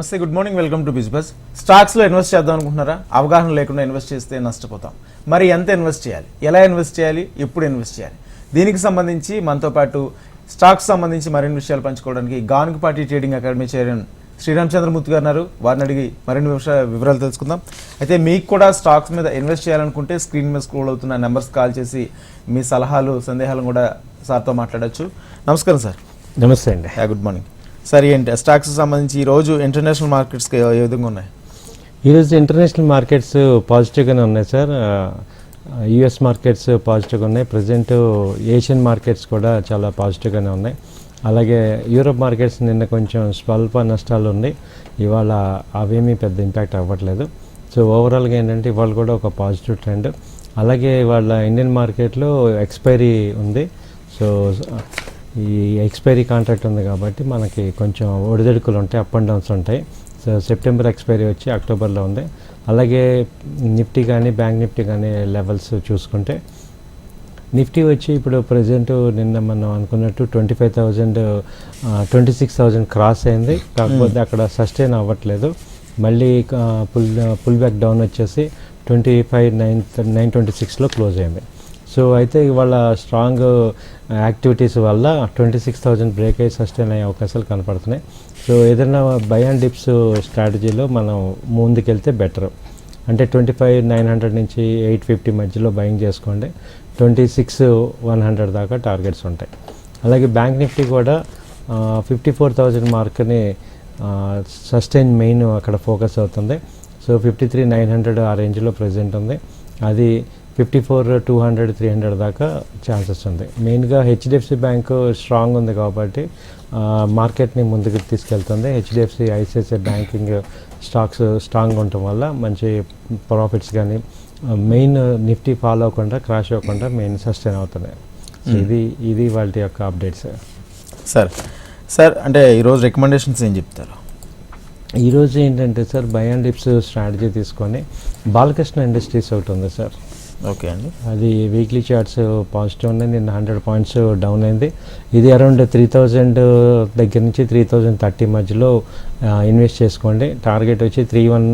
నమస్తే good morning welcome to business స్టాక్స్లో invest చేద్దాం అనుకుంటున్నారా? అవగాహన లేకుండా ఇన్వెస్ట్ చేస్తే నష్టపోతాం. మరి ఎంత ఇన్వెస్ట్ చేయాలి? ఎలా ఇన్వెస్ట్ చేయాలి? ఎప్పుడు ఇన్వెస్ట్ చేయాలి? దీనికి సంబంధించి మనతో పాటు స్టాక్స్ సంబంధించి మరిన్ని విషయాలు పంచుకోవడానికి Ganugupati trading academy chairman Sriramachandramurthy గారు ఉన్నారు. వారిని అడిగి మరిన్ని వివరాలు తెలుసుకుందాం. అయితే మీకు కూడా స్టాక్స్ మీద ఇన్వెస్ట్ చేయాలనుకుంటే స్క్రీన్ మీద స్క్రోల్ అవుతున్న నెంబర్స్ కాల్ చేసి మీ సలహాలు సందేహాలు కూడా సార్తో మాట్లాడొచ్చు. నమస్కారం సార్. నమస్తే అండి. Good morning. సార్ ఏంటి? స్టాక్స్ సంబంధించి ఈ రోజు ఇంటర్నేషనల్ మార్కెట్స్కి ఏ విధంగా ఉన్నాయి? ఈరోజు ఇంటర్నేషనల్ మార్కెట్స్ పాజిటివ్గానే ఉన్నాయి సార్. యుఎస్ మార్కెట్స్ పాజిటివ్గా ఉన్నాయి. ప్రజెంట్ ఏషియన్ మార్కెట్స్ కూడా చాలా పాజిటివ్గానే ఉన్నాయి. అలాగే యూరోప్ మార్కెట్స్ నిన్న కొంచెం స్వల్ప నష్టాలు ఉన్నాయి. ఇవాళ అవేమీ పెద్ద ఇంపాక్ట్ అవ్వట్లేదు. సో ఓవరాల్గా ఏంటంటే ఇవాళ కూడా ఒక పాజిటివ్ ట్రెండ్. అలాగే ఇవాళ ఇండియన్ మార్కెట్లో ఎక్స్పైరీ ఉంది. సో ఈ ఎక్స్పైరీ కాంట్రాక్ట్ ఉంది కాబట్టి మనకి కొంచెం ఒడిదొడుకులు ఉంటాయి అప్ అండ్ డౌన్స్ ఉంటాయి. సో సెప్టెంబర్ ఎక్స్పైరీ వచ్చి అక్టోబర్లో ఉంది. అలాగే నిఫ్టీ కానీ బ్యాంక్ నిఫ్టీ కానీ లెవెల్స్ చూసుకుంటే నిఫ్టీ వచ్చి ఇప్పుడు ప్రజెంట్ నిన్న మనం అనుకున్నట్టు twenty five thousand twenty six thousand cross అయింది. కాకపోతే అక్కడ సస్టైన్ అవ్వట్లేదు. మళ్ళీ పుల్ పుల్ బ్యాక్ డౌన్ వచ్చేసి twenty five nine nine twenty సిక్స్లో క్లోజ్ అయింది. సో అయితే ఇవాళ స్ట్రాంగ్ యాక్టివిటీస్ వల్ల ట్వంటీ సిక్స్ థౌజండ్ బ్రేక్ అయ్యి సస్టైన్ అయ్యే అవకాశాలు కనపడుతున్నాయి. సో ఏదైనా బై అండ్ డిప్స్ స్ట్రాటజీలో మనం ముందుకెళ్తే బెటర్. అంటే ట్వంటీ ఫైవ్ నైన్ హండ్రెడ్ నుంచి ఎయిట్ ఫిఫ్టీ మధ్యలో బయింగ్ చేసుకోండి. ట్వంటీ సిక్స్ వన్ హండ్రెడ్ దాకా టార్గెట్స్ ఉంటాయి. అలాగే బ్యాంక్ నిఫ్టీ కూడా ఫిఫ్టీ ఫోర్ థౌజండ్ మార్క్ని సస్టైన్ మెయిన్ అక్కడ ఫోకస్ అవుతుంది. So fifty three nine hundred ఆ రేంజ్లో ప్రజెంట్ ఉంది. అది fifty four two hundred three hundred దాకా ఛాన్సెస్ ఉంది. మెయిన్గా హెచ్డిఎఫ్సి బ్యాంకు స్ట్రాంగ్ ఉంది కాబట్టి మార్కెట్ని ముందుకు తీసుకెళ్తుంది. HDFC ICICI banking stocks strong ఉండటం వల్ల మంచి ప్రాఫిట్స్ కానీ మెయిన్ నిఫ్టీ ఫాలో అవ్వకుండా క్రాష్ అవ్వకుండా మెయిన్ సస్టైన్ అవుతున్నాయి. ఇది ఇది వాళ్ళ యొక్క అప్డేట్స్. సార్ సార్ అంటే ఈరోజు రికమెండేషన్స్ ఏం చెప్తారు? ఈరోజు ఏంటంటే sir buy and dips strategy తీసుకొని బాలకృష్ణ ఇండస్ట్రీస్ ఒకటి ఉంది సార్. ఓకే అండి. అది వీక్లీ చార్ట్స్ పాజిటివ్ ఉన్నాయి నిన్న హండ్రెడ్ పాయింట్స్ డౌన్ అయింది. ఇది అరౌండ్ త్రీ థౌజండ్ దగ్గర నుంచి త్రీ థౌజండ్ థర్టీ మధ్యలో ఇన్వెస్ట్ చేసుకోండి. టార్గెట్ వచ్చి three one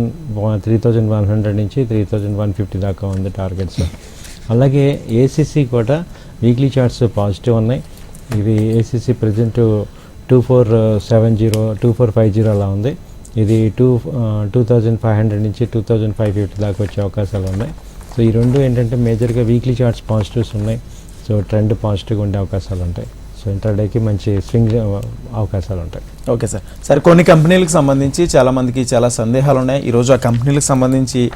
three thousand one hundred నుంచి త్రీ థౌజండ్ వన్ ఫిఫ్టీ దాకా ఉంది టార్గెట్స్ అలాగే ఏసీసీ కూడా వీక్లీ చార్ట్స్ పాజిటివ్ ఉన్నాయి. ఇది ACC present two four seven zero two four five zero అలా ఉంది. ఇది two two thousand five hundred నుంచి టూ థౌజండ్ ఫైవ్ ఫిఫ్టీ దాకా వచ్చే అవకాశాలు ఉన్నాయి. సో ఈ రెండు ఏంటంటే మేజర్గా వీక్లీ చార్ట్స్ పాజిటివ్స్ ఉన్నాయి. సో ట్రెండ్ పాజిటివ్గా ఉండే అవకాశాలు ఉంటాయి. సో ఇంటర్డేకి మంచి స్వింగ్ అవకాశాలు ఉంటాయి. Okay sir. సార్ కొన్ని కంపెనీలకు సంబంధించి చాలా మందికి చాలా సందేహాలు ఉన్నాయి. ఈరోజు ఆ కంపెనీలకు సంబంధించి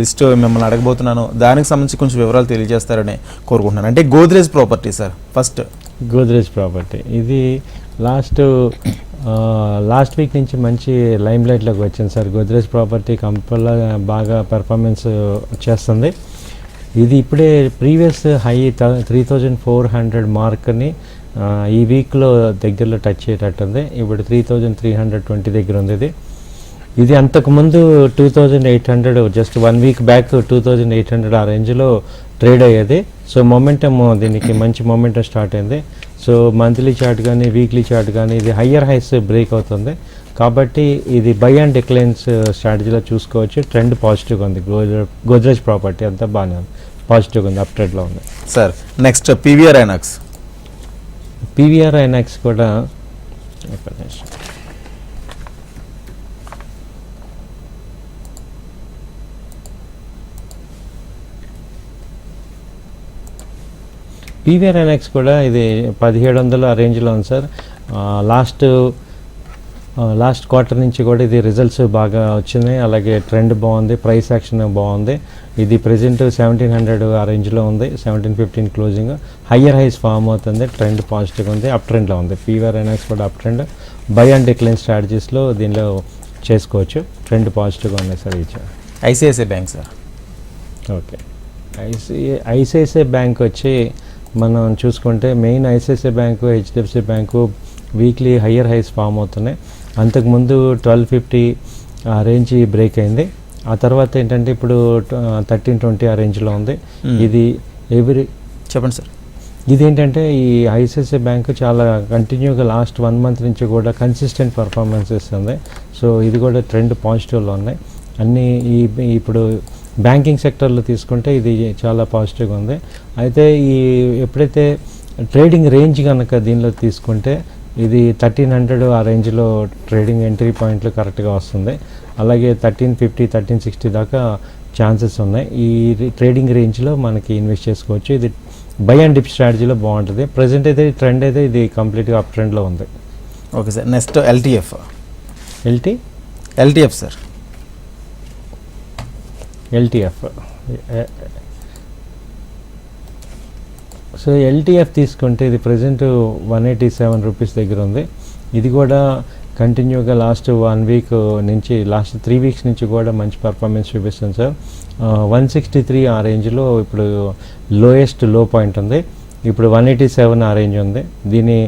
లిస్ట్ మిమ్మల్ని అడగబోతున్నాను. దానికి సంబంధించి కొంచెం వివరాలు తెలియజేస్తారని కోరుకుంటున్నాను. అంటే Godrej property sir first. Godrej property. ఇది లాస్ట్ లాస్ట్ వీక్ నుంచి మంచి లైమ్ లైట్లోకి వచ్చింది సార్. గోద్రేజ్ ప్రాపర్టీ కంపెనీలో బాగా పెర్ఫార్మెన్స్ చేస్తుంది. ఇది ఇప్పుడే previous high three thousand four hundred మార్క్ని ఈ వీక్లో దగ్గరలో టచ్ అయ్యేటట్టుంది ఇప్పుడు three thousand three hundred twenty దగ్గర ఉంది ఇది. ఇది అంతకుముందు two thousand eight hundred just one week back two thousand eight hundred ఆ రేంజ్లో ట్రేడ్ అయ్యేది. సో మొమెంటమ్ దీనికి మంచి మొమెంటం స్టార్ట్ అయింది. సో మంత్లీ చార్ట్ కానీ వీక్లీ చార్ట్ కానీ ఇది హయ్యర్ హైస్ బ్రేక్ అవుతుంది. కాబట్టి ఇది బై అండ్ డిక్లైన్స్ స్ట్రాటజీలో చూసుకోవచ్చు. ట్రెండ్ పాజిటివ్గా ఉంది. గోద్రేజ్ గోద్రేజ్ ప్రాపర్టీ అంతా బాగానే ఉంది. పాజిటివ్గా ఉంది అప్ ట్రెండ్లో ఉంది. Sir next PVR INOX PVR INOX కూడా పీవీఆర్ ఐనాక్స్ కూడా ఇది పదిహేడు వందల ఆ రేంజ్లో ఉంది సార్. లాస్ట్ లాస్ట్ క్వార్టర్ నుంచి కూడా ఇది రిజల్ట్స్ బాగా వచ్చినాయి. అలాగే ట్రెండ్ బాగుంది ప్రైస్ యాక్షన్ బాగుంది. ఇది ప్రెజెంట్ సెవెంటీన్ హండ్రెడ్ ఆ రేంజ్లో ఉంది seventeen fifteen closing. Higher highs form అవుతుంది ట్రెండ్ పాజిటివ్ ఉంది అప్ ట్రెండ్లో ఉంది. పీవీఆర్ ఐనాక్స్ కూడా up trend. Buy and decline స్ట్రాటజీస్లో దీనిలో చేసుకోవచ్చు. ట్రెండ్ పాజిటివ్గా ఉన్నాయి సార్ ఈ. ICICI bank sir. Okay. ICI ICICI bank వచ్చి మనం చూసుకుంటే main ICICI bank HDFC bank weekly higher highs form అవుతున్నాయి. అంతకుముందు ట్వెల్వ్ ఫిఫ్టీ ఆ రేంజ్ బ్రేక్ అయింది. ఆ తర్వాత ఏంటంటే ఇప్పుడు థర్టీన్ ట్వంటీ ఆ రేంజ్లో ఉంది. ఇది ఎవ్రీ చెప్పండి సార్. ఇదేంటంటే ఈ ఐసిఐసిఐ బ్యాంక్ చాలా కంటిన్యూగా లాస్ట్ వన్ మంత్ నుంచి కూడా కన్సిస్టెంట్ పర్ఫార్మెన్స్ ఇస్తుంది సో ఇది కూడా ట్రెండ్ పాజిటివ్లో ఉన్నాయి. అన్నీ ఈ ఇప్పుడు బ్యాంకింగ్ సెక్టర్లో తీసుకుంటే ఇది చాలా పాజిటివ్గా ఉంది. అయితే ఈ ఎప్పుడైతే ట్రేడింగ్ రేంజ్ కనుక దీనిలో తీసుకుంటే ఇది థర్టీన్ హండ్రెడ్ ఆ రేంజ్లో ట్రేడింగ్ ఎంట్రీ పాయింట్లు కరెక్ట్గా వస్తుంది. అలాగే థర్టీన్ ఫిఫ్టీ థర్టీన్ సిక్స్టీ దాకా ఛాన్సెస్ ఉన్నాయి. ఈ ట్రేడింగ్ రేంజ్లో మనకి ఇన్వెస్ట్ చేసుకోవచ్చు. ఇది బై అండ్ డిప్ స్ట్రాటజీలో బాగుంటుంది. ప్రజెంట్ అయితే ట్రెండ్ అయితే ఇది కంప్లీట్గా అప్ ట్రెండ్లో ఉంది. Okay sir. Next LTF. LT? LTF sir. LTF. So LTF తీసుకుంటే ఇది present one eighty seven rupees దగ్గర ఉంది. ఇది కూడా కంటిన్యూగా లాస్ట్ వన్ వీక్ నుంచి లాస్ట్ త్రీ వీక్స్ నుంచి కూడా మంచి పర్ఫార్మెన్స్ చూపిస్తుంది సార్. వన్ సిక్స్టీ త్రీ ఆ రేంజ్లో ఇప్పుడు లోయెస్ట్లో పాయింట్ ఉంది. ఇప్పుడు వన్ ఎయిటీ సెవెన్ ఆ రేంజ్ ఉంది. దీని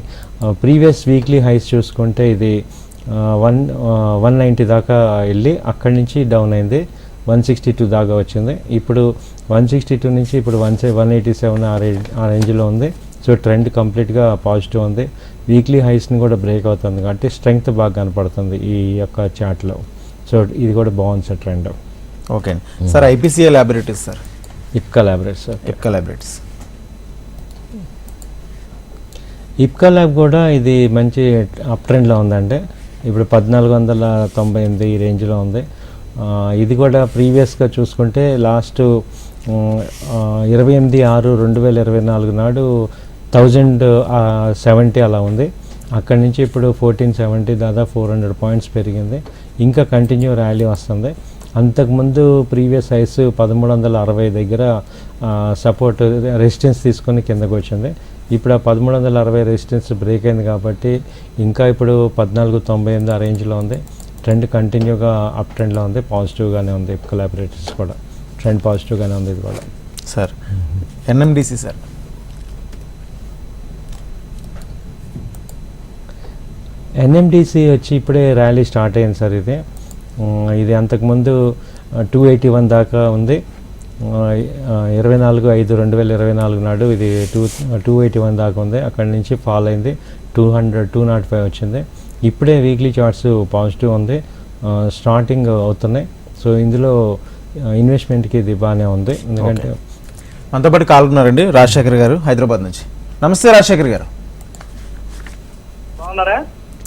ప్రీవియస్ వీక్లీ హైస్ చూసుకుంటే ఇది వన్ వన్ నైంటీ దాకా వెళ్ళి అక్కడి నుంచి డౌన్ అయింది. వన్ సిక్స్టీ టూ దాకా వచ్చింది. ఇప్పుడు వన్ సిక్స్టీ టూ నుంచి ఇప్పుడు వన్ వన్ ఎయిటీ సెవెన్ ఆ రేంజ్ ఆ రేంజ్లో ఉంది. సో ట్రెండ్ కంప్లీట్గా పాజిటివ్ ఉంది. వీక్లీ హైస్ని కూడా బ్రేక్ అవుతుంది కాబట్టి స్ట్రెంగ్త్ బాగా కనపడుతుంది ఈ యొక్క చార్ట్లో. సో ఇది కూడా బాగుంది sir trend. Okay. Sir IPCA laboratories sir? Ipca laboratories sir. Ipca laboratories. Ipca lab కూడా ఇది మంచి అప్ ట్రెండ్లో ఉందండి ఇప్పుడు పద్నాలుగు వందల తొంభై ఎనిమిది ఈ రేంజ్లో ఉంది. ఇది కూడా ప్రీవియస్గా చూసుకుంటే లాస్ట్ ఇరవై ఎనిమిది ఆరు రెండు వేల ఇరవై నాలుగు నాడు థౌజండ్ సెవెంటీ అలా ఉంది. అక్కడి నుంచి ఇప్పుడు ఫోర్టీన్ సెవెంటీ దాదాపు ఫోర్ హండ్రెడ్ పాయింట్స్ పెరిగింది. ఇంకా కంటిన్యూ ర్యాలీ వస్తుంది. అంతకుముందు ప్రీవియస్ హైస్ పదమూడు వందల అరవై దగ్గర సపోర్ట్ రెసిస్టెన్స్ తీసుకొని కిందకు వచ్చింది. ఇప్పుడు ఆ పదమూడు వందల అరవై రెసిస్టెన్స్ బ్రేక్ అయింది కాబట్టి ఇంకా ఇప్పుడు పద్నాలుగు తొంభై ఎనిమిది ఆ రేంజ్లో ఉంది. ట్రెండ్ కంటిన్యూగా అప్ ట్రెండ్లో ఉంది పాజిటివ్గానే ఉంది కొలాబరేటర్స్ కూడా. ట్రెండ్ పాజిటివ్గానే ఉంది ఇది కూడా. Sir NMDC sir. ఎన్ఎండిసి వచ్చి ఇప్పుడే ర్యాలీ స్టార్ట్ అయింది సార్ ఇది. ఇది అంతకుముందు టూ ఎయిటీ వన్ దాకా ఉంది. ఇరవై నాలుగు ఐదు రెండు వేల ఇరవై నాలుగు నాడు ఇది టూ టూ ఎయిటీ వన్ దాకా ఉంది. అక్కడి నుంచి ఫాల్ అయింది. Two hundred two not five వచ్చింది. ఇప్పుడే వీక్లీ చార్ట్స్ పాజిటివ్ ఉంది. స్టార్టింగ్ అవుతున్నాయి. సో ఇందులో ఇన్వెస్ట్మెంట్కి ఇది బాగానే ఉంది. ఎందుకంటే మనతో పాటు కాలున్నారండి రాజశేఖర్ గారు హైదరాబాద్ నుంచి. నమస్తే రాజశేఖర్ గారు.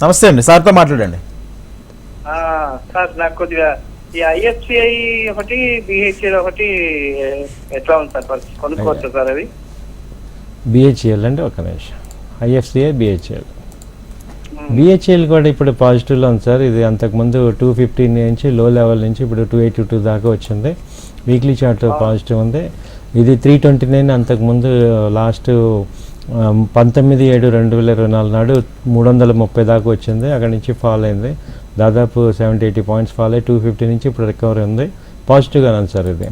నమస్తే అండి. సార్తో మాట్లాడండి. ఆ, సార్ నాకు కొద్దిగా ఈ ఐఎఫ్సిఐ ఒకటి బిహెచ్ఎల్ ఒకటి ఎట్లా ఉంది సార్? కొనుక్కోవచ్చు సార్ అవి? బిహెచ్ఎల్ అంటే ఒక నిమిషం. IFCI BHEL. బిహెచ్ఎల్ కూడా ఇప్పుడు పాజిటివ్లో ఉంది సార్. ఇది అంతకుముందు టూ ఫిఫ్టీ నుంచి లో లెవెల్ నుంచి ఇప్పుడు టూ ఎయిటీ టూ దాకా వచ్చింది. వీక్లీ చార్ట్ పాజిటివ్ ఉంది. ఇది త్రీ ట్వంటీ నైన్ అంతకుముందు లాస్ట్ పంతొమ్మిది ఏడు రెండు వేల ఇరవై నాలుగు నాడు మూడు వందల ముప్పై దాకా వచ్చింది. అక్కడి నుంచి ఫాల్ అయింది. దాదాపు సెవెంటీ ఎయిటీ పాయింట్స్ ఫాల్ అయ్యి టూ ఫిఫ్టీ నుంచి ఇప్పుడు రికవరీ ఉంది. పాజిటివ్గా ఉంది సార్ ఇది.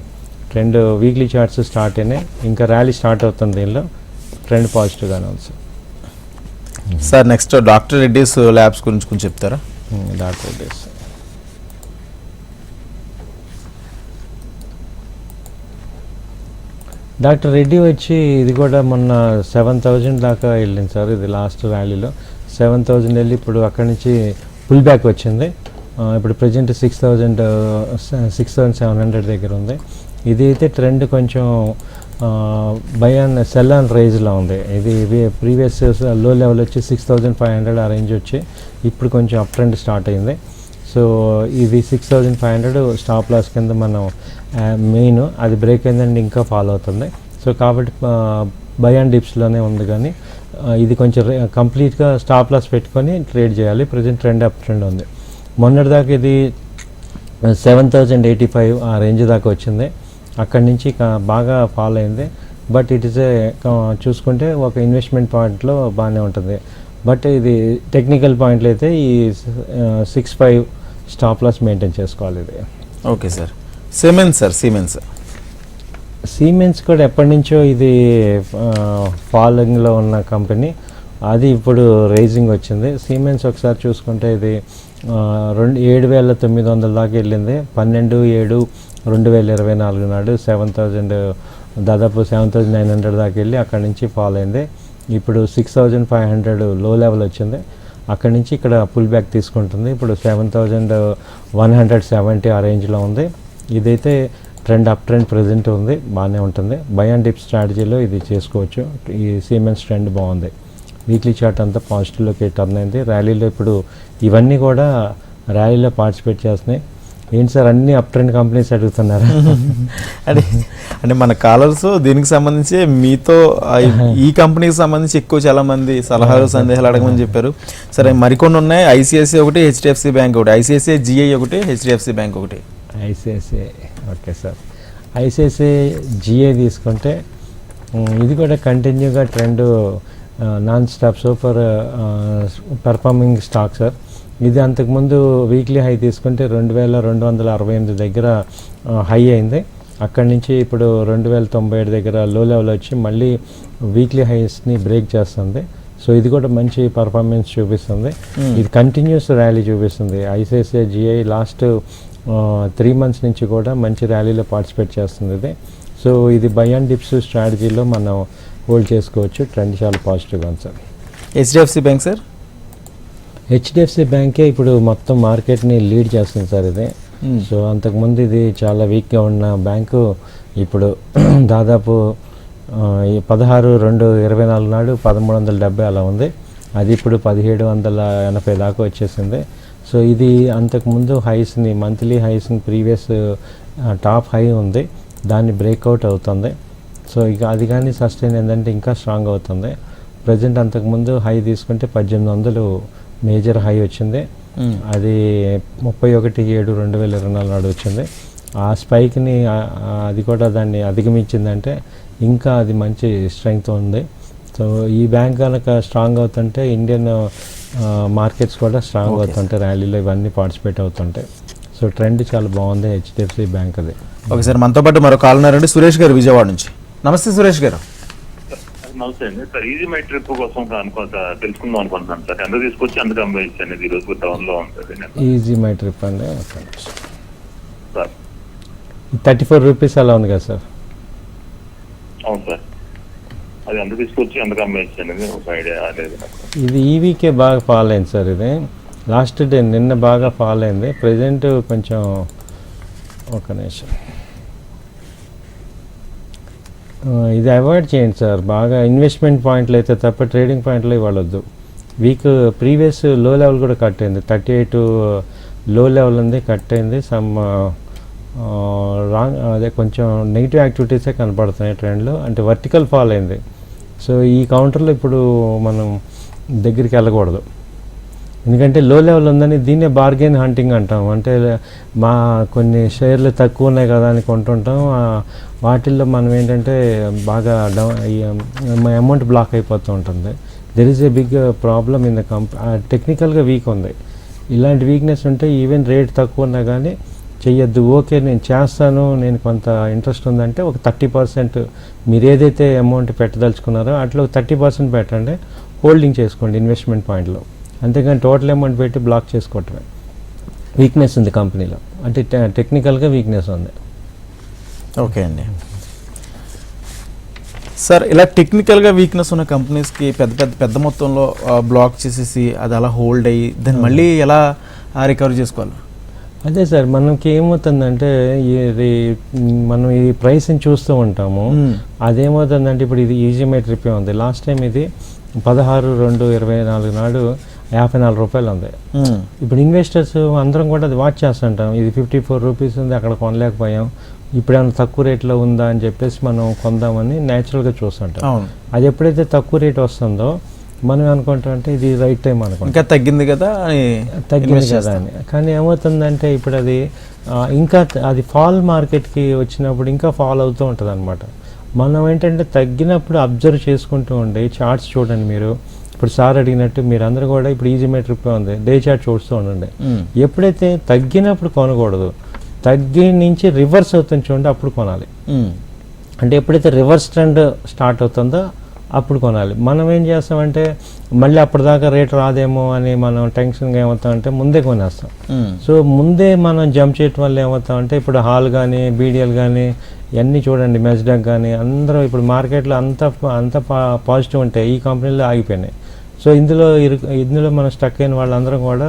ట్రెండ్ వీక్లీ చార్ట్స్ స్టార్ట్ అయినాయి. ఇంకా ర్యాలీ స్టార్ట్ అవుతుంది దీనిలో. ట్రెండ్ పాజిటివ్గానే ఉంది sir. Sir next doctor Reddy's labs గురించి కొంచెం చెప్తారా? డాక్టర్ రెడ్డిస్ డాక్టర్ రెడ్డి వచ్చి ఇది కూడా మొన్న సెవెన్ థౌజండ్ దాకా వెళ్ళింది సార్ ఇది లాస్ట్ ర్యాలీలో సెవెన్ థౌజండ్ వెళ్ళి ఇప్పుడు అక్కడి నుంచి పుల్ బ్యాక్ వచ్చింది. ఇప్పుడు present six thousand six thousand seven hundred దగ్గర ఉంది. ఇది అయితే ట్రెండ్ కొంచెం బై అండ్ సెల్ అండ్ రేజ్లో ఉంది. ఇది ప్రీవియస్లో లెవెల్ వచ్చి సిక్స్ థౌజండ్ ఫైవ్ హండ్రెడ్ ఆ రేంజ్ వచ్చి ఇప్పుడు కొంచెం అప్ ట్రెండ్ స్టార్ట్ అయింది. సో ఇది six thousand five hundred stop loss కింద మనం మెయిన్ అది బ్రేక్ అయిందండి ఇంకా ఫాలో అవుతుంది. సో కాబట్టి బై అండ్ డిప్స్లోనే ఉంది కానీ ఇది కొంచెం కంప్లీట్గా స్టాప్ లాస్ పెట్టుకొని ట్రేడ్ చేయాలి. ప్రజెంట్ ట్రెండ్ అప్ ట్రెండ్ ఉంది. మొన్నటిదాకా ఇది సెవెన్ థౌజండ్ ఎయిటీ ఫైవ్ ఆ రేంజ్ దాకా వచ్చింది. అక్కడి నుంచి బాగా ఫాల్ అయింది. బట్ ఇట్ ఈస్ ఏ చూసుకుంటే ఒక ఇన్వెస్ట్మెంట్ పాయింట్లో బాగానే ఉంటుంది. బట్ ఇది టెక్నికల్ పాయింట్లో అయితే ఈ six five stop loss maintain చేసుకోవాలి ఇది. Okay sir. Siemens sir Siemens Siemens కూడా ఎప్పటి నుంచో ఇది ఫాలోయింగ్లో ఉన్న కంపెనీ. అది ఇప్పుడు రైజింగ్ వచ్చింది. సీమెన్స్ ఒకసారి చూసుకుంటే ఇది రెండు ఏడు వేల తొమ్మిది వందల దాకా వెళ్ళింది. పన్నెండు ఏడు రెండు వేల ఇరవై నాలుగు నాడు సెవెన్ థౌజండ్ దాదాపు సెవెన్ థౌజండ్ నైన్ హండ్రెడ్ దాకా వెళ్ళి అక్కడ నుంచి ఫాల్ అయింది. ఇప్పుడు సిక్స్ థౌజండ్ ఫైవ్ హండ్రెడ్లో లెవెల్ వచ్చింది. అక్కడ నుంచి ఇక్కడ పుల్ బ్యాక్ తీసుకుంటుంది. ఇప్పుడు seven thousand one hundred seventy ఆ రేంజ్లో ఉంది. ఇదైతే ట్రెండ్ అప్ ట్రెండ్ ప్రజెంట్ ఉంది. బాగానే ఉంటుంది. బై అండ్ డిప్ స్ట్రాటజీలో ఇది చేసుకోవచ్చు. ఈ సీమెన్స్ ట్రెండ్ బాగుంది. వీక్లీ చార్ట్ అంతా పాజిటివ్లోకి టర్న్ అయింది ర్యాలీలో ఇప్పుడు ఇవన్నీ కూడా ర్యాలీలో పార్టిసిపేట్ చేస్తున్నాయి. ఏంటి సార్ అన్ని అప్ ట్రెండ్ కంపెనీస్ అడుగుతున్నారా? అంటే అంటే మన కాలర్స్ దీనికి సంబంధించి మీతో ఈ కంపెనీకి సంబంధించి ఎక్కువ చాలా మంది సలహాలు సందేహాలు అడగమని చెప్పారు. సరే మరికొన్ని ఉన్నాయి. ఐసిఐసిఐ ఒకటి హెచ్డిఎఫ్సి బ్యాంక్ ఒకటి. ఐసిఐసిఐ జిఐ ఒకటి హెచ్డిఎఫ్సి బ్యాంక్ ఒకటి. ICICI okay sir. ICICI GA తీసుకుంటే ఇది కూడా కంటిన్యూగా trend non stop super performing stock sir ఇది అంతకుముందు వీక్లీ హై తీసుకుంటే రెండు వేల రెండు వందల అరవై ఎనిమిది దగ్గర హై అయింది. అక్కడి నుంచి ఇప్పుడు రెండు వేల తొంభై ఏడు దగ్గర లో లెవెల్ వచ్చి మళ్ళీ వీక్లీ హైస్ని బ్రేక్ చేస్తుంది. సో ఇది కూడా మంచి పర్ఫార్మెన్స్ చూపిస్తుంది. ఇది కంటిన్యూస్ ర్యాలీ చూపిస్తుంది. ICICI GI last three months నుంచి కూడా మంచి ర్యాలీలో పార్టిసిపేట్ చేస్తుంది ఇది. సో ఇది బై అండ్ డిప్స్ స్ట్రాటజీలో మనం హోల్డ్ చేసుకోవచ్చు. ట్రెండ్ చాలా పాజిటివ్గా ఉంది sir. HDFC bank sir? HDFC బ్యాంకే ఇప్పుడు మొత్తం మార్కెట్ని లీడ్ చేస్తుంది సార్ ఇది. సో అంతకుముందు ఇది చాలా వీక్గా ఉన్న బ్యాంకు. ఇప్పుడు దాదాపు పదహారు రెండు ఇరవై నాలుగు నాడు పదమూడు వందల డెబ్బై అలా ఉంది. అది ఇప్పుడు పదిహేడు వందల ఎనభై దాకా వచ్చేసింది. సో ఇది అంతకుముందు హైస్ని మంత్లీ హైస్ని ప్రీవియస్ టాప్ హై ఉంది. దాన్ని బ్రేక్అవుట్ అవుతుంది. సో ఇక అది కానీ సస్టైన్ ఏంటంటే ఇంకా స్ట్రాంగ్ అవుతుంది. ప్రజెంట్ అంతకుముందు హై తీసుకుంటే పద్దెనిమిది వందలు మేజర్ హై వచ్చింది. మ్మ్. అది ముప్పై ఒకటి ఏడు రెండు వేల ఇరవై నాలుగు నాడు వచ్చింది. ఆ స్పైక్ని అది కూడా దాన్ని అధిగమించిందంటే ఇంకా అది మంచి స్ట్రెంగ్త్ ఉంది. సో ఈ బ్యాంక్ కనుక స్ట్రాంగ్ అవుతుంటే ఇండియన్ మార్కెట్స్ కూడా స్ట్రాంగ్ అవుతుంటాయి. ర్యాలీలో ఇవన్నీ పార్టిసిపేట్ అవుతుంటాయి. సో ట్రెండ్ చాలా బాగుంది హెచ్డిఎఫ్సి బ్యాంక్ అది. ఓకే సార్ మనతో పాటు మరో కాల్ ఉన్నారండి. సురేష్ గారు విజయవాడ నుంచి. నమస్తే సురేష్ గారు. నమస్తే అండి. సార్ ఈజీ మై ట్రిప్ కోసం అనుకో సార్ తెలుసుకుందాం అనుకుంటున్నాను సార్. ఎంత తీసుకొచ్చి అందుకు అమ్మేయచ్చు అనేది ఈ రోజు టౌన్లో ఉంటుంది. ఈజీ మై ట్రిప్ అండి. సార్. థర్టీ ఫోర్ రూపీస్ అలా ఉంది కదా సార్. అవును సార్. అది ఎంత తీసుకొచ్చి అందుకు అమ్మేయచ్చు అనేది ఒక ఐడియా లేదు ఇది ఈ వీకే బాగా ఫాల్ అయింది సార్ ఇది. లాస్ట్ డే నిన్న బాగా ఫాల్ అయింది. ప్రజెంట్ కొంచెం ఒక నిమిషం ఆ, ఇది అవాయిడ్ చేయండి సార్. బాగా ఇన్వెస్ట్మెంట్ పాయింట్లు అయితే తప్ప ట్రేడింగ్ పాయింట్లు ఇవ్వడొద్దు వీక్ ప్రీవియస్లో లెవెల్ కూడా కట్ అయింది. థర్టీ ఎయిట్లో లెవెల్ ఉంది కట్ అయింది. సమ్ రాంగ్ అదే కొంచెం నెగిటివ్ యాక్టివిటీసే కనపడుతున్నాయి ట్రెండ్లో. అంటే వర్టికల్ ఫాల్ అయింది. సో ఈ కౌంటర్లో ఇప్పుడు మనం దగ్గరికి వెళ్ళకూడదు. ఎందుకంటే లో లెవెల్ ఉందని దీన్నే బార్గెన్ హంటింగ్ అంటాం. అంటే మా కొన్ని షేర్లు తక్కువ ఉన్నాయి కదా అని కొంటుంటాం. వాటిల్లో మనం ఏంటంటే బాగా డౌన్ అమౌంట్ బ్లాక్ అయిపోతూ ఉంటుంది. There is a big problem in the comp టెక్నికల్గా వీక్ ఉంది. ఇలాంటి వీక్నెస్ ఉంటే ఈవెన్ రేట్ తక్కువ ఉన్నా కానీ చెయ్యొద్దు. ఓకే నేను చేస్తాను నేను కొంత ఇంట్రెస్ట్ ఉందంటే ఒక థర్టీ పర్సెంట్ మీరు ఏదైతే అమౌంట్ పెట్టదలుచుకున్నారో అట్లా థర్టీ పర్సెంట్ పెట్టండి. హోల్డింగ్ చేసుకోండి ఇన్వెస్ట్మెంట్ పాయింట్లో అంతేగాని టోటల్ అమౌంట్ పెట్టి బ్లాక్ చేసుకోవటమే. వీక్నెస్ ఉంది కంపెనీలో అంటే టె- టెక్నికల్గా వీక్నెస్ ఉంది. ఓకే అండి. సార్ ఇలా టెక్నికల్గా వీక్నెస్ ఉన్న కంపెనీస్కి పెద్ద పెద్ద పెద్ద మొత్తంలో బ్లాక్ చేసేసి అది అలా హోల్డ్ అయ్యి దాన్ని మళ్ళీ ఎలా రికవర్ చేసుకోవాలి? అదే సార్ మనకి ఏమవుతుందంటే ఇది మనం ఈ ప్రైస్ని చూస్తూ ఉంటాము. అదేమవుతుందంటే ఇప్పుడు ఇది ఈజీ మై ట్రిప్ ఉంది. లాస్ట్ టైం ఇది పదహారు రెండు ఇరవై నాలుగు నాడు యాభై నాలుగు రూపాయలు ఉంది. ఇప్పుడు ఇన్వెస్టర్స్ అందరం కూడా అది వాచ్ చేస్తుంటాం. ఇది ఫిఫ్టీ ఫోర్ రూపీస్ ఉంది అక్కడ కొనలేకపోయాం. ఇప్పుడు ఏమైనా తక్కువ రేట్లో ఉందా అని చెప్పేసి మనం కొందామని న్యాచురల్గా చూస్తుంటాం. అవును. అది ఎప్పుడైతే తక్కువ రేట్ వస్తుందో మనం అనుకుంటాం అంటే ఇది రైట్ టైం అనుకుంటాం. ఇంకా తగ్గింది కదా అని తగ్గింది కదా. అని. కానీ ఏమవుతుందంటే ఇప్పుడు అది ఇంకా అది ఫాల్ మార్కెట్కి వచ్చినప్పుడు ఇంకా ఫాల్ అవుతూ ఉంటుంది అనమాట మనం ఏంటంటే తగ్గినప్పుడు అబ్జర్వ్ చేసుకుంటూ ఉండి చార్ట్స్ చూడండి మీరు. ఇప్పుడు సార్ అడిగినట్టు మీరు అందరూ కూడా ఇప్పుడు ఈజీ మే ట్రిప్ ఉంది. డే చార్ట్ చూస్తూ ఉండండి. ఎప్పుడైతే తగ్గినప్పుడు కొనకూడదు తగ్గి నుంచి రివర్స్ అవుతుంది చూడండి అప్పుడు కొనాలి. అంటే ఎప్పుడైతే రివర్స్ ట్రెండ్ స్టార్ట్ అవుతుందో అప్పుడు కొనాలి. మనం ఏం చేస్తామంటే మళ్ళీ అప్పటిదాకా రేట్ రాదేమో అని మనం టెన్షన్గా ఏమవుతామంటే ముందే కొనేస్తాం. సో ముందే మనం జంప్ చేయటం వల్ల ఏమవుతామంటే ఇప్పుడు హాల్ కానీ బీడిఎల్ కానీ ఇవన్నీ చూడండి మెస్డాక్ కానీ అందరూ ఇప్పుడు మార్కెట్లో అంత అంత పాజిటివ్ ఉంటాయి. ఈ కంపెనీలో ఆగిపోయినాయి. సో ఇందులో ఇరు ఇందులో మనం స్టక్ అయిన వాళ్ళందరం కూడా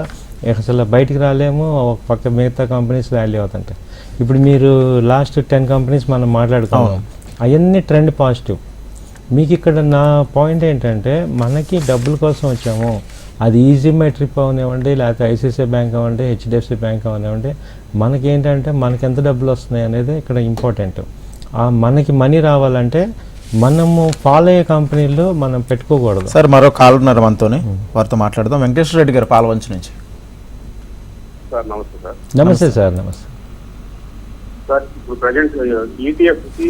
అసలు బయటికి రాలేము ఒక పక్క మిగతా కంపెనీస్ వాల్యూ అవుతుంటాయి. ఇప్పుడు మీరు లాస్ట్ టెన్ కంపెనీస్ మనం మాట్లాడుకున్నాం. అవన్నీ ట్రెండ్ పాజిటివ్ మీకు ఇక్కడ నా పాయింట్ ఏంటంటే మనకి డబ్బుల కోసం వచ్చాము. అది ఈజీ మై ట్రిప్ అవనివ్వండి లేకపోతే ఐసిఐసిఐ బ్యాంక్ అవ్వండి హెచ్డిఎఫ్సి బ్యాంక్ అవనివ్వండి మనకి ఏంటంటే మనకి ఎంత డబ్బులు వస్తున్నాయి అనేది ఇక్కడ ఇంపార్టెంట్ మనకి మనీ రావాలంటే మనము ఫాలో అయ్యే కంపెనీల్లో మనం పెట్టుకోకూడదు. సార్ మరో కాల్ ఉన్నారు మనతోని. వారితో మాట్లాడదాం. వెంకటేశ్వర రెడ్డి గారు పాలవంచి నుంచి. సార్ నమస్తే సార్. నమస్తే సార్ నమస్తే. సార్ ఇప్పుడు ప్రజెంట్ ఈటీఎఫ్కి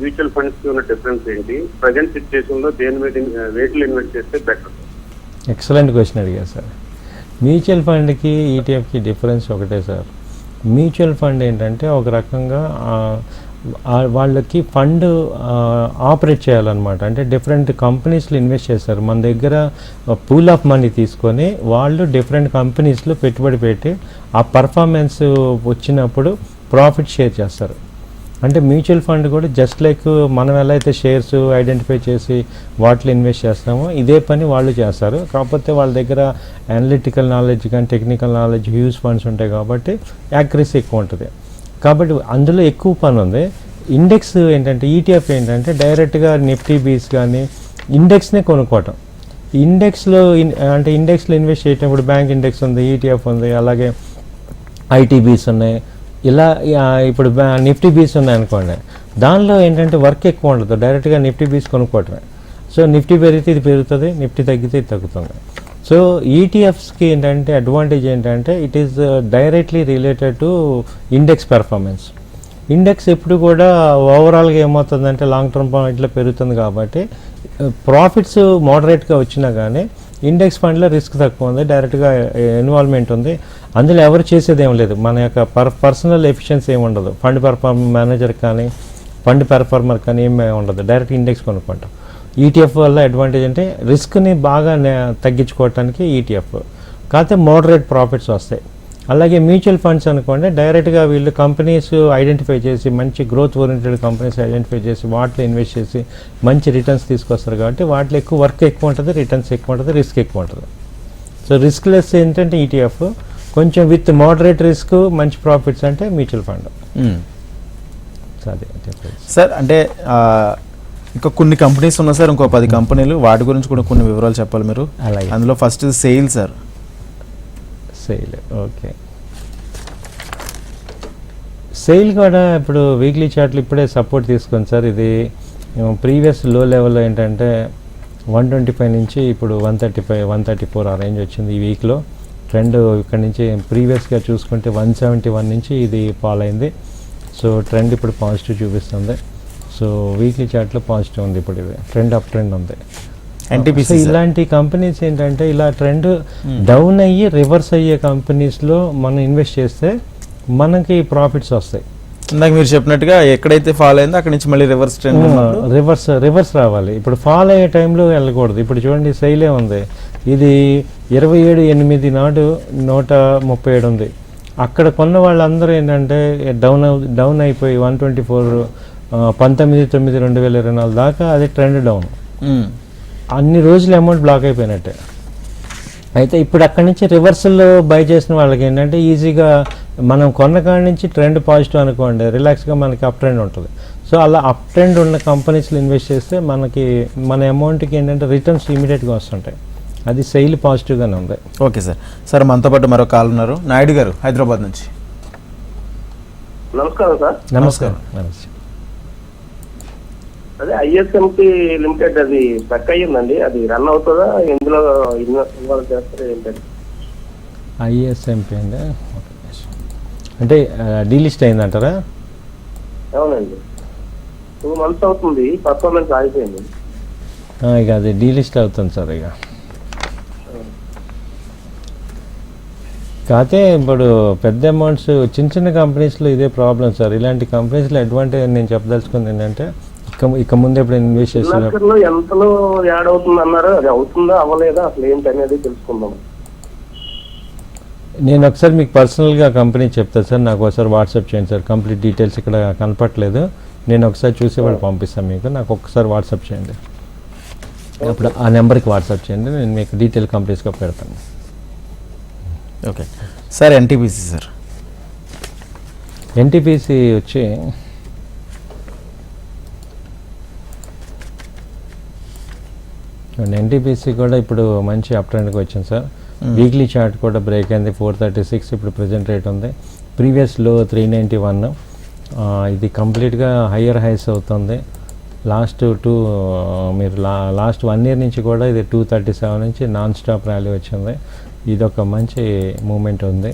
మ్యూచువల్ ఫండ్స్కి ఉన్న డిఫరెన్స్ ఏంటి? ప్రజెంట్ సిచ్యుయేషన్లో దేని మీద వేటిలో ఇన్వెస్ట్ చేస్తే బెటర్? ఎక్సలెంట్ క్వశ్చన్ అడిగారు సార్. మ్యూచువల్ ఫండ్కి ఈటీఎఫ్కి డిఫరెన్స్ ఒకటే సార్. మ్యూచువల్ ఫండ్ ఏంటంటే ఒక రకంగా వాళ్ళకి ఫండ్ ఆపరేట్ చేయాలన్నమాట. అంటే డిఫరెంట్ కంపెనీస్లో ఇన్వెస్ట్ చేస్తారు. మన దగ్గర పూల్ ఆఫ్ మనీ తీసుకొని వాళ్ళు డిఫరెంట్ కంపెనీస్లో పెట్టుబడి పెట్టి ఆ పర్ఫార్మెన్స్ వచ్చినప్పుడు ప్రాఫిట్ షేర్ చేస్తారు. అంటే మ్యూచువల్ ఫండ్ కూడా జస్ట్ లైక్ మనం ఎలా అయితే షేర్స్ ఐడెంటిఫై చేసి వాటిలో ఇన్వెస్ట్ చేస్తామో ఇదే పని వాళ్ళు చేస్తారు. కాకపోతే వాళ్ళ దగ్గర అనలిటికల్ నాలెడ్జ్ కానీ టెక్నికల్ నాలెడ్జ్ హ్యూజ్ ఫండ్స్ ఉంటాయి కాబట్టి యాక్యురసీ ఎక్కువ ఉంటుంది. కాబట్టి అందులో ఎక్కువ పని ఉంది. ఇండెక్స్ ఏంటంటే ఈటీఎఫ్ ఏంటంటే డైరెక్ట్గా నిఫ్టీ బీస్ కానీ ఇండెక్స్నే కొనుక్కోవటం. ఇండెక్స్లో ఇన్ అంటే ఇండెక్స్లో ఇన్వెస్ట్ చేయటప్పుడు బ్యాంక్ ఇండెక్స్ ఉంది ఈటీఎఫ్ ఉంది అలాగే ఐటీబీస్ ఉన్నాయి. ఇలా ఇప్పుడు నిఫ్టీ బీస్ ఉన్నాయి అనుకోండి. దానిలో ఏంటంటే వర్క్ ఎక్కువ ఉండదు. డైరెక్ట్గా నిఫ్టీ బీస్ కొనుక్కోవటమే. సో నిఫ్టీ పెరిగితే ఇది పెరుగుతుంది నిఫ్టీ తగ్గితే ఇది తగ్గుతుంది. సో ఈటీఎఫ్స్కి ఏంటంటే అడ్వాంటేజ్ ఏంటంటే it is directly related to index performance index ఎప్పుడు కూడా ఓవరాల్గా ఏమవుతుందంటే లాంగ్ టర్మ్ పాయింట్లో పెరుగుతుంది కాబట్టి uh, ప్రాఫిట్స్ మోడరేట్గా వచ్చినా కానీ ఇండెక్స్ ఫండ్లో రిస్క్ తక్కువ ఉంది డైరెక్ట్గా ఇన్వాల్వ్మెంట్ uh, ఉంది. అందులో ఎవరు చేసేది ఏం లేదు. మన యొక్క పర్ పర్సనల్ ఎఫిషియన్సీ ఏమి ఉండదు. ఫండ్ పెర్ఫార్మ్ మేనేజర్ కానీ ఫండ్ పెర్ఫార్మర్ కానీ ఏమి ఉండదు. డైరెక్ట్ ఇండెక్స్ కొనుక్కుంటాం. ఈటీఎఫ్ వల్ల అడ్వాంటేజ్ అంటే రిస్క్ని బాగా తగ్గించుకోవటానికి ఈటీఎఫ్ కాకపోతే మోడరేట్ ప్రాఫిట్స్ వస్తాయి. అలాగే మ్యూచువల్ ఫండ్స్ అనుకోండి డైరెక్ట్గా వీళ్ళు కంపెనీస్ ఐడెంటిఫై చేసి మంచి గ్రోత్ ఓరియంటెడ్ కంపెనీస్ ఐడెంటిఫై చేసి వాటిలో ఇన్వెస్ట్ చేసి మంచి రిటర్న్స్ తీసుకొస్తారు కాబట్టి వాటిలో ఎక్కువ వర్క్ ఎక్కువ ఉంటుంది రిటర్న్స్ ఎక్కువ ఉంటుంది రిస్క్ ఎక్కువ ఉంటుంది. సో రిస్క్ లెస్ ఏంటంటే ఈటీఎఫ్ కొంచెం విత్ మోడరేట్ రిస్క్ మంచి ప్రాఫిట్స్ అంటే మ్యూచువల్ ఫండ్ అదే సార్ అంటే ఇంకా కొన్ని కంపెనీస్ ఉన్నాయి సార్ ఇంకో పది కంపెనీలు వాటి గురించి కూడా కొన్ని వివరాలు చెప్పాలి మీరు. అలాగే. అందులో first SAIL sir. SAIL okay. SAIL కూడా ఇప్పుడు వీక్లీ చార్ట్లు ఇప్పుడే సపోర్ట్ తీసుకుంది సార్. ఇది ప్రీవియస్లో లెవెల్లో ఏంటంటే వన్ ట్వంటీ ఫైవ్ నుంచి ఇప్పుడు one thirty five one thirty four ఆ రేంజ్ వచ్చింది ఈ వీక్లో. ట్రెండ్ ఇక్కడ నుంచి ప్రీవియస్గా చూసుకుంటే వన్ సెవెంటీ వన్ నుంచి ఇది ఫాల్ అయింది. సో ట్రెండ్ ఇప్పుడు పాజిటివ్ చూపిస్తుంది. సో వీక్లీ చార్ట్లో పాజిటివ్ ఉంది ఇప్పుడు ఇది ట్రెండ్ అప్ ట్రెండ్ ఉంది. ఎన్టీపీసీ ఇలాంటి కంపెనీస్ ఏంటంటే ఇలా ట్రెండ్ డౌన్ అయ్యి రివర్స్ అయ్యే కంపెనీస్లో మనం ఇన్వెస్ట్ చేస్తే మనకి ప్రాఫిట్స్ వస్తాయి. ఇందాక మీరు చెప్పినట్టుగా ఎక్కడైతే ఫాల్ అయిందో అక్కడ నుంచి మళ్ళీ రివర్స్ ట్రెండ్ రివర్స్ రివర్స్ రావాలి. ఇప్పుడు ఫాల్ అయ్యే టైంలో వెళ్ళకూడదు. ఇప్పుడు చూడండి శైలే ఉంది. ఇది ఇరవై ఏడు ఎనిమిది నాడు నూట ముప్పై ఏడు ఉంది. అక్కడ కొన్న వాళ్ళందరూ ఏంటంటే డౌన్ డౌన్ అయిపోయి వన్ ట్వంటీ ఫోర్ పంతొమ్మిది తొమ్మిది రెండు వేల ఇరవై నాలుగు దాకా అది ట్రెండ్ డౌన్ అన్ని రోజులు అమౌంట్ బ్లాక్ అయిపోయినట్టే. అయితే ఇప్పుడు అక్కడి నుంచి రివర్సల్ బై చేసిన వాళ్ళకి ఏంటంటే ఈజీగా మనం కొన్న కాడి నుంచి ట్రెండ్ పాజిటివ్ అనుకోండి రిలాక్స్గా మనకి అప్ ట్రెండ్ ఉంటుంది. సో అలా అప్ ట్రెండ్ ఉన్న కంపెనీస్లో ఇన్వెస్ట్ చేస్తే మనకి మన అమౌంట్కి ఏంటంటే రిటర్న్స్ ఇమీడియట్గా వస్తుంటాయి. అది సెయిల్ పాజిటివ్గానే ఉంది. Okay sir. సార్ మనతో పాటు మరో కాల్ ఉన్నారు. నాయుడు గారు హైదరాబాద్ నుంచి. నమస్కారం సార్. నమస్కారం. నమస్తే అదే ఐఎస్ఎంటి లిమిటెడ్ అది స్టక్ అయ్యిందండి. అది రన్ అవుతుందా? ఇందులో ఇన్వాల్వ్ చేస్తారా ఏంటండి ఐఎస్ఎంపీ అండి. అంటే డీలిస్ట్ అయిందంటారా? అవునండి. టూ మంత్స్ అవుతుంది. పర్ఫార్మెన్స్ ఆగిపోయింది. ఇక అది డీలిస్ట్ అవుతుంది సార్ ఇక. కాకపోతే ఇప్పుడు పెద్ద అమౌంట్స్ చిన్న చిన్న కంపెనీస్లో ఇదే ప్రాబ్లం సార్. ఇలాంటి కంపెనీస్లో అడ్వాంటేజ్ నేను చెప్పదలుచుకుంది ఏంటంటే ఇక ఇక ముందు ఎప్పుడు ఇన్వెస్ట్లో ఎంతలో యాడ్ అవుతుంది అన్నారు అది అవుతుందా అవ్వలేదా? అసలు ఏంటి అనేది తెలుసుకుందాం. నేను ఒకసారి మీకు పర్సనల్గా కంపెనీ చెప్తాను సార్ నాకు ఒకసారి వాట్సాప్ చేయండి సార్. కంప్లీట్ డీటెయిల్స్ ఇక్కడ కనపట్లేదు నేను ఒకసారి చూసి వాళ్ళు పంపిస్తాను మీకు. నాకు ఒకసారి వాట్సాప్ చేయండి. అప్పుడు ఆ నెంబర్కి వాట్సాప్ చేయండి. నేను మీకు డీటెయిల్ కంప్లీట్గా పెడతాను. Okay. Sir NTPC sir. NTPC వచ్చి ఎన్టీపీసీ కూడా ఇప్పుడు మంచి అప్ ట్రెండ్కి వచ్చింది సార్. వీక్లీ చార్ట్ కూడా బ్రేక్ అయింది. ఫోర్ థర్టీ సిక్స్ ఇప్పుడు ప్రజెంట్ రేట్ ఉంది. ప్రీవియస్లో త్రీ నైంటీ వన్ ఇది కంప్లీట్గా హయ్యర్ హైస్ అవుతుంది. లాస్ట్ టూ మీరు లా లాస్ట్ వన్ ఇయర్ నుంచి కూడా ఇది టూ థర్టీ సెవెన్ నుంచి నాన్ స్టాప్ ర్యాలీ వచ్చింది. ఇది ఒక మంచి మూమెంట్ ఉంది.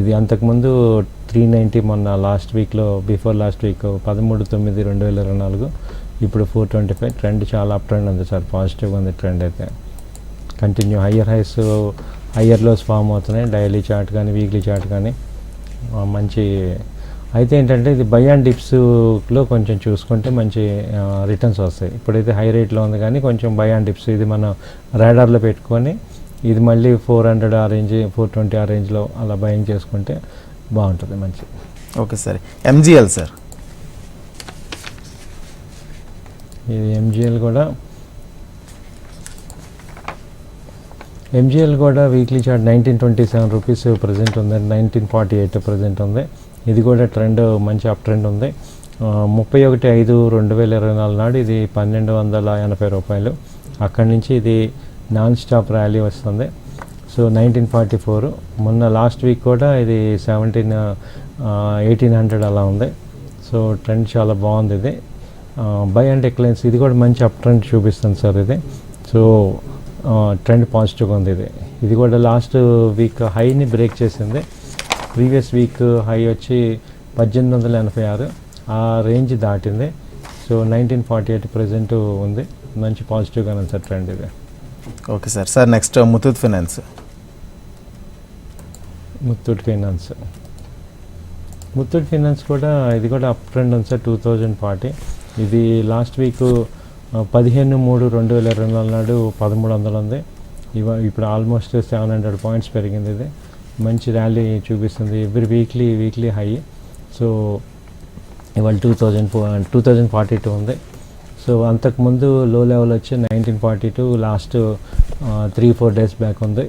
ఇది అంతకుముందు త్రీ నైంటీ మొన్న లాస్ట్ వీక్లో బిఫోర్ లాస్ట్ వీక్ పదమూడు తొమ్మిది రెండు వేల ఇరవై నాలుగు. ఇప్పుడు ఫోర్ ట్వంటీ ఫైవ్ ట్రెండ్ చాలా అప్ ట్రెండ్ ఉంది సార్ పాజిటివ్గా ఉంది ట్రెండ్ అయితే. Continue higher highs higher lows form అవుతున్నాయి. డైలీ చార్ట్ కానీ వీక్లీ చార్ట్ కానీ మంచి అయితే ఏంటంటే ఇది బై అండ్ డిప్స్లో కొంచెం చూసుకుంటే మంచి రిటర్న్స్ వస్తాయి. ఇప్పుడైతే హై రేట్లో ఉంది కానీ కొంచెం బై అండ్ డిప్స్ ఇది మనం రాడార్లో పెట్టుకొని ఇది మళ్ళీ ఫోర్ హండ్రెడ్ ఆ రేంజ్ ఫోర్ ట్వంటీ ఆ రేంజ్లో అలా బయింగ్ చేసుకుంటే బాగుంటుంది మంచి. Okay sir. MGL sir. ఇది ఎంజిఎల్ కూడా. ఎంజిఎల్ కూడా weekly chart nineteen twenty seven rupees present ఉంది. నైన్టీన్ ఫార్టీ ఎయిట్ ప్రజెంట్ ఉంది. ఇది కూడా ట్రెండ్ మంచి అప్ ట్రెండ్ ఉంది. ముప్పై ఒకటి ఐదు రెండు వేల ఇరవై నాలుగు నాడు ఇది పన్నెండు వందల ఎనభై రూపాయలు. అక్కడి నుంచి ఇది నాన్ స్టాప్ ర్యాలీ వస్తుంది. సో నైన్టీన్ ఫార్టీ ఫోర్ మొన్న లాస్ట్ వీక్ కూడా ఇది సెవెంటీన్ ఎయిటీన్ హండ్రెడ్ అలా ఉంది. సో ట్రెండ్ చాలా బాగుంది ఇది. బై అండ్ ఎక్లెన్స్ ఇది కూడా మంచి అప్ ట్రెండ్ చూపిస్తుంది సార్ ఇది. సో ట్రెండ్ పాజిటివ్గా ఉంది ఇది. ఇది కూడా లాస్ట్ వీక్ హైని బ్రేక్ చేసింది. ప్రీవియస్ వీక్ హై వచ్చి పద్దెనిమిది వందల ఎనభై ఆరు. ఆ రేంజ్ దాటింది. So nineteen forty eight present ఉంది. మంచి పాజిటివ్గా ఉంది సార్ ట్రెండ్ ఇది. Okay sir. Sir next Muthoot finance. Muthoot finance. Muthoot finance కూడా ఇది కూడా అప్ ట్రెండ్ ఉంది సార్ టూ థౌజండ్ ఫార్టీ ఇది లాస్ట్ వీక్ పదిహేను మూడు రెండు వేల ఇరవై నాలుగు నాడు పదమూడు వందలు ఉంది. ఇవ ఇప్పుడు ఆల్మోస్ట్ సెవెన్ హండ్రెడ్ పాయింట్స్ పెరిగింది ఇది. మంచి ర్యాలీ చూపిస్తుంది. Every weekly weekly high. So ఇవాళ two thousand four two thousand forty two ఉంది. సో అంతకుముందు లో లెవెల్ వచ్చి nineteen forty two last three four days back ఉంది.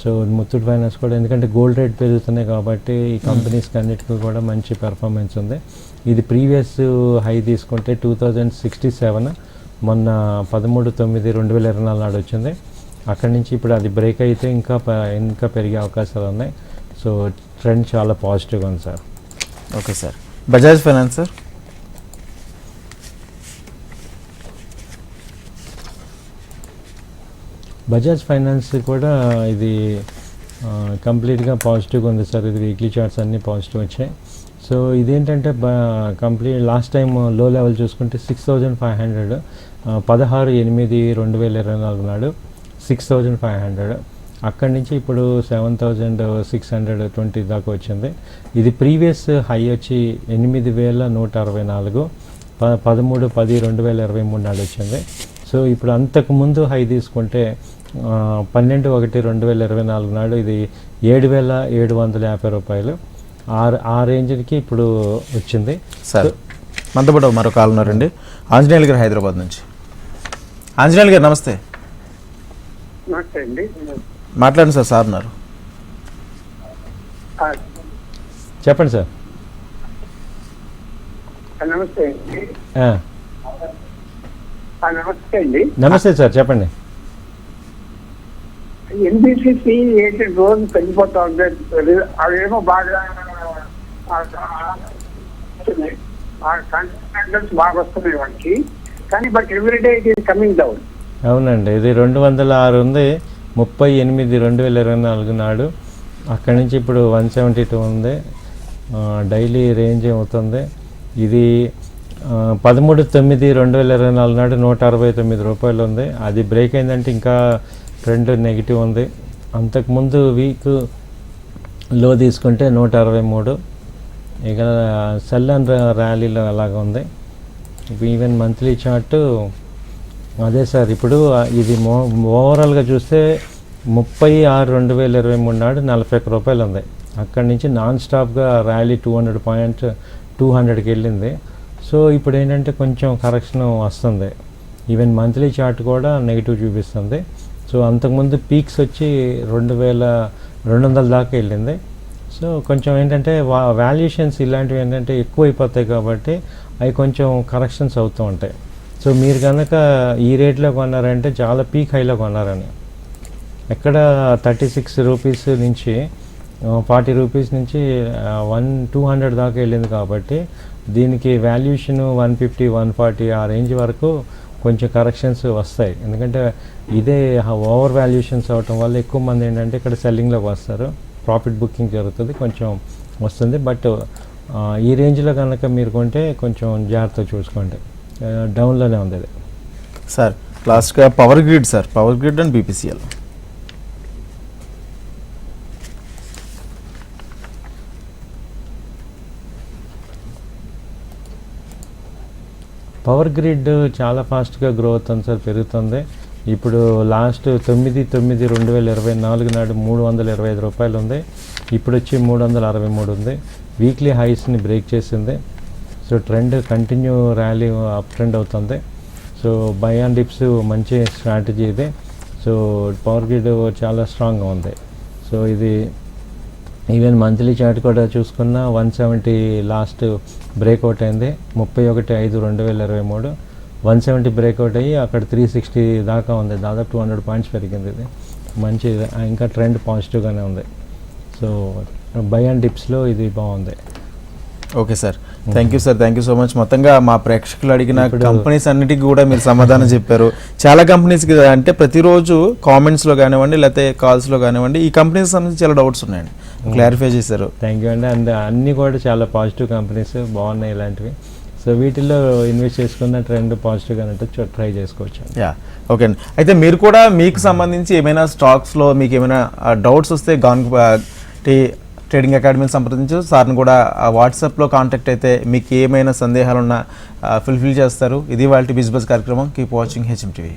సో ముత్తూట్ ఫైనాన్స్ కూడా ఎందుకంటే గోల్డ్ రేట్ పెరుగుతున్నాయి కాబట్టి ఈ కంపెనీస్కి అన్నిటికీ కూడా మంచి పెర్ఫార్మెన్స్ ఉంది. ఇది ప్రీవియస్ హై తీసుకుంటే టూ థౌజండ్ సిక్స్టీ సెవెన్ మొన్న పదమూడు తొమ్మిది రెండు వేల ఇరవై నాలుగు నాడు వచ్చింది. అక్కడి నుంచి ఇప్పుడు అది బ్రేక్ అయితే ఇంకా ఇంకా పెరిగే అవకాశాలు ఉన్నాయి. సో ట్రెండ్ చాలా పాజిటివ్గా ఉంది sir okay sir Bajaj finance sir Bajaj finance కూడా ఇది కంప్లీట్గా పాజిటివ్గా ఉంది సార్. ఇది వీక్లీ చార్ట్స్ అన్నీ పాజిటివ్ వచ్చాయి. సో ఇదేంటంటే complete last time low level చూసుకుంటే సిక్స్ థౌజండ్ ఫైవ్ హండ్రెడ్ పదహారు ఎనిమిది రెండు వేల ఇరవై నాలుగు నాడు సిక్స్ థౌజండ్ ఫైవ్ హండ్రెడ్. అక్కడి నుంచి ఇప్పుడు seven thousand six hundred twenty దాకా వచ్చింది. ఇది ప్రీవియస్ హై వచ్చి ఎనిమిది వేల నూట అరవై నాలుగు ప పదమూడు పది రెండు వేల ఇరవై మూడు నాడు వచ్చింది. సో ఇప్పుడు అంతకు ముందు హై తీసుకుంటే పన్నెండు ఒకటి రెండు వేల ఇరవై నాలుగు నాడు ఇది ఏడు వేల ఏడు వందల యాభై రూపాయలు. ఆ ఆ రేంజ్కి ఇప్పుడు వచ్చింది. సార్ మనతో పాటు మరో కాల్ ఉన్నారండి. ఆంజనేయులు గారు హైదరాబాద్ నుంచి. ఆంజనేయులు గారు నమస్తే. నమస్తే అండి. మాట్లాడండి సార్ సార్ ఉన్నారు. చెప్పండి సార్. నమస్తే నమస్తే అండి. నమస్తే సార్ చెప్పండి. ఎన్బిసిసి ఏంటి రోజు తగ్గిపోతా ఉంది అవేమో బాగా కాంట్రాక్టర్స్ బాగా వస్తున్నాయి వాటికి. కానీ but everyday it is coming down. అవునండి ఇది రెండు వందల ఆరు ఉంది. ముప్పై ఎనిమిది రెండు వేల ఇరవై నాలుగు నాడు. అక్కడి నుంచి ఇప్పుడు వన్ సెవెంటీ టూ ఉంది. డైలీ రేంజ్ అవుతుంది ఇది పదమూడు తొమ్మిది రెండు వేల ఇరవై నాలుగు నాడు నూట అరవై తొమ్మిది రూపాయలు ఉంది. అది బ్రేక్ అయిందంటే ఇంకా ట్రెండ్ నెగిటివ్ ఉంది. అంతకుముందు వీక్లో తీసుకుంటే నూట అరవై మూడు. ఇక సెల్ అండ్ ర్యాలీలో అలాగ ఉంది. ఈవెన్ మంత్లీ చార్ట్ అదే సార్ ఇప్పుడు ఇది మో ఓవరాల్గా చూస్తే ముప్పై ఆరు రెండు వేల ఇరవై మూడు నాడు నలభై ఒక్క రూపాయలు ఉంది. అక్కడి నుంచి నాన్ స్టాప్గా rally two hundred point two హండ్రెడ్కి వెళ్ళింది. సో ఇప్పుడు ఏంటంటే కొంచెం కరెక్షన్ వస్తుంది. ఈవెన్ మంత్లీ చార్ట్ కూడా నెగిటివ్ చూపిస్తుంది. సో అంతకుముందు పీక్స్ వచ్చి రెండు వేల రెండు వందల దాకా వెళ్ళింది. సో కొంచెం ఏంటంటే వా వాల్యుయేషన్స్ ఇలాంటివి ఏంటంటే ఎక్కువ అయిపోతాయి కాబట్టి అవి కొంచెం కరెక్షన్స్ అవుతూ ఉంటాయి. సో మీరు కనుక ఈ రేట్లో కొన్నారంటే చాలా పీక్ హైలో కొన్నారని. ఎక్కడ థర్టీ సిక్స్ రూపీస్ నుంచి uh, ఫార్టీ రూపీస్ నుంచి వన్ టూ హండ్రెడ్ దాకా వెళ్ళింది కాబట్టి దీనికి valuation one fifty one forty ఆ రేంజ్ వరకు కొంచెం కరెక్షన్స్ వస్తాయి. ఎందుకంటే ఇదే ఓవర్ వాల్యుయేషన్స్ అవటం వల్ల ఎక్కువ మంది ఏంటంటే ఇక్కడ సెల్లింగ్లోకి వస్తారు. ప్రాఫిట్ బుకింగ్ జరుగుతుంది కొంచెం వస్తుంది. బట్ ఈ రేంజ్లో కనుక మీరు కొంటే కొంచెం జాగ్రత్తగా చూసుకోండి. డౌన్లోనే ఉంది అది సార్ లాస్ట్గా power grid sir power grid and BPCL power grid చాలా ఫాస్ట్గా గ్రో అవుతుంది సార్ పెరుగుతుంది. ఇప్పుడు లాస్ట్ తొమ్మిది తొమ్మిది రెండు వేల ఇరవై నాలుగు నాడు మూడు వందల ఇరవై ఐదు రూపాయలు ఉంది. ఇప్పుడు వచ్చి మూడు వందల అరవై మూడు ఉంది. వీక్లీ హైస్ని బ్రేక్ చేసింది. So trend continue rally up trend అవుతుంది. సో బై అండ్ డిప్స్ మంచి స్ట్రాటజీ ఇది. సో పవర్ గ్రిడ్ చాలా స్ట్రాంగ్గా ఉంది. సో ఇది ఈవెన్ మంత్లీ చార్ట్ కూడా చూసుకున్న వన్ సెవెంటీ లాస్ట్ బ్రేక్అవుట్ అయింది. ముప్పై ఒకటి ఐదు రెండు వేల ఇరవై మూడు. వన్ సెవెంటీ బ్రేక్అవుట్ అయ్యి అక్కడ త్రీ సిక్స్టీ దాకా ఉంది. దాదాపు టూ హండ్రెడ్ పాయింట్స్ పెరిగింది ఇది. మంచి ఇంకా ట్రెండ్ పాజిటివ్గానే ఉంది. సో బై అండ్ డిప్స్లో ఇది బాగుంది. Okay sir. Thank you sir thank you so much మొత్తంగా మా ప్రేక్షకులు అడిగిన కంపెనీస్ అన్నిటికీ కూడా మీరు సమాధానం చెప్పారు. చాలా కంపెనీస్కి అంటే ప్రతిరోజు కామెంట్స్లో కానివ్వండి లేకపోతే కాల్స్లో కానివ్వండి ఈ కంపెనీస్ సంబంధించి చాలా డౌట్స్ ఉన్నాయండి. క్లారిఫై చేశారు. థ్యాంక్ యూ అండి అండ్ అన్నీ కూడా చాలా పాజిటివ్ కంపెనీస్ బాగున్నాయి ఇలాంటివి. సో వీటిల్లో ఇన్వెస్ట్ చేసుకున్న ట్రెండ్ పాజిటివ్గా అంటే ట్రై చేసుకోవచ్చు యా ఓకే అండి అయితే మీరు కూడా మీకు సంబంధించి ఏమైనా స్టాక్స్లో మీకు ఏమైనా డౌట్స్ వస్తే గాన్ ట్రేడింగ్ అకాడమీని సంప్రదించు. సార్ని కూడా వాట్సాప్లో కాంటాక్ట్ అయితే మీకు ఏమైనా సందేహాలున్నా ఫుల్ఫిల్ చేస్తారు. ఇది వాళ్ళ బిజినెస్ కార్యక్రమం. Keep watching HM TV